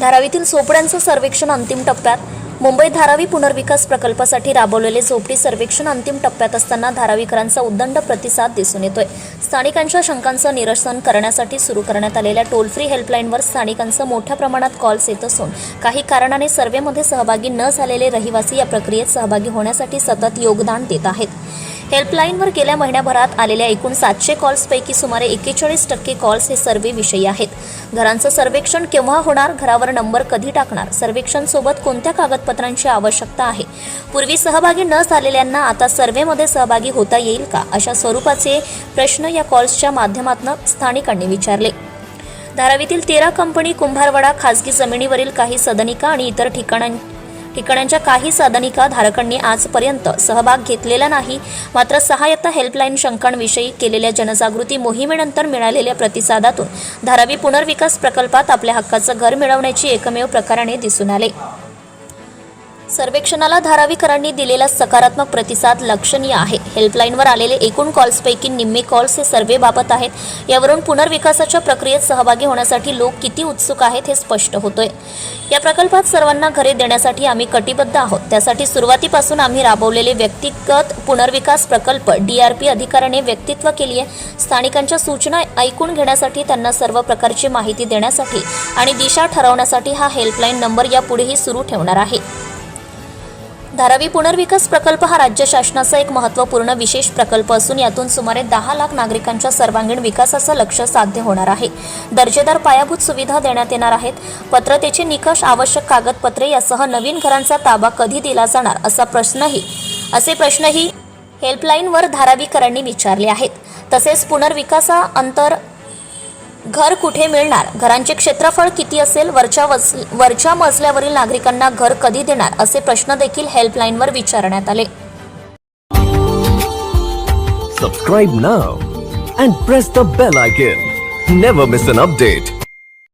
धारावीतील झोपड्यांचं सर्वेक्षण अंतिम टप्प्यात. मुंबई धारावी पुनर्विकास प्रकल्पासाठी राबवलेले झोपडी सर्वेक्षण अंतिम टप्प्यात असताना धारावीकरांचा उद्दंड प्रतिसाद दिसून येतोय. स्थानिकांच्या शंकांचं निरसन करण्यासाठी सुरू करण्यात आलेल्या टोल फ्री हेल्पलाईनवर स्थानिकांचं मोठ्या प्रमाणात कॉल्स येत असून काही कारणाने सर्व्हेमध्ये सहभागी न झालेले रहिवासी या प्रक्रियेत सहभागी होण्यासाठी सतत योगदान देत आहेत. हेल्पलाईनवर गेल्या महिन्याभरात आलेल्या एकूण सातशे कॉल्सपैकी सुमारे एकेचाळीस टक्के कॉल्स हे सर्वे विषयी आहेत. घरांचं सर्वेक्षण केव्हा होणार घरावर नंबर कधी टाकणार सर्वेक्षणसोबत कोणत्या कागदपत्रांची आवश्यकता आहे पूर्वी सहभागी न झालेल्यांना आता सर्व्हेमध्ये सहभागी होता येईल का अशा स्वरूपाचे प्रश्न या कॉल्सच्या माध्यमातून स्थानिकांनी विचारले. धारावीतील तेरा कंपनी कुंभारवाडा खासगी जमिनीवरील काही सदनिका आणि इतर ठिकाणां ठिकाणांच्या काही सदनिका धारकांनी आजपर्यंत सहभाग घेतलेला नाही. मात्र सहायता हेल्पलाईन शंकांविषयी केलेल्या जनजागृती मोहिमेनंतर मिळालेल्या प्रतिसादातून धारावी पुनर्विकास प्रकल्पात आपल्या हक्काचं घर मिळवण्याची एकमेव प्रकाराने दिसून आले. सर्वेक्षणाला धारावीकरांनी दिलेला सकारात्मक प्रतिसाद लक्षणीय आहे. हेल्पलाईनवर आलेले एकूण कॉल्सपैकी निम्मे कॉल्स हे सर्वेबाबत आहेत. यावरून पुनर्विकासाच्या प्रक्रियेत सहभागी होण्यासाठी लोक किती उत्सुक आहेत हे स्पष्ट होतोय. या प्रकल्पात सर्वांना घरे देण्यासाठी आम्ही कटिबद्ध आहोत. त्यासाठी सुरुवातीपासून आम्ही राबवलेले व्यक्तिगत पुनर्विकास प्रकल्प डी आर पी अधिकाऱ्याने व्यक्तित्व केली आहे स्थानिकांच्या सूचना ऐकून घेण्यासाठी त्यांना सर्व प्रकारची माहिती देण्यासाठी आणि दिशा ठरवण्यासाठी हा हेल्पलाईन नंबर यापुढेही सुरू ठेवणार आहे. धारावी पुनर्विकास प्रकल्प हा राज्य शासनाचा एक महत्त्वपूर्ण विशेष प्रकल्प असून यातून सुमारे दहा लाख नागरिकांच्या सर्वांगीण विकासाचं लक्ष साध्य होणार आहे. दर्जेदार पायाभूत सुविधा देण्यात येणार आहेत. पत्रतेचे निकष आवश्यक कागदपत्रे यासह नवीन घरांचा ताबा कधी दिला जाणार असा प्रश्नही असे प्रश्नही हेल्पलाईनवर धारावीकरांनी विचारले आहेत. तसेच पुनर्विकासा अंतर घर कुठे मिळणार? घरांचे क्षेत्रफळ किती असेल? वरच्या वस वरच्या मजल्यावरील नागरिकांना घर कधी देणार? असे प्रश्न देखील हेल्पलाईनवर विचारण्यात आले. Subscribe now and press the bell icon never miss an update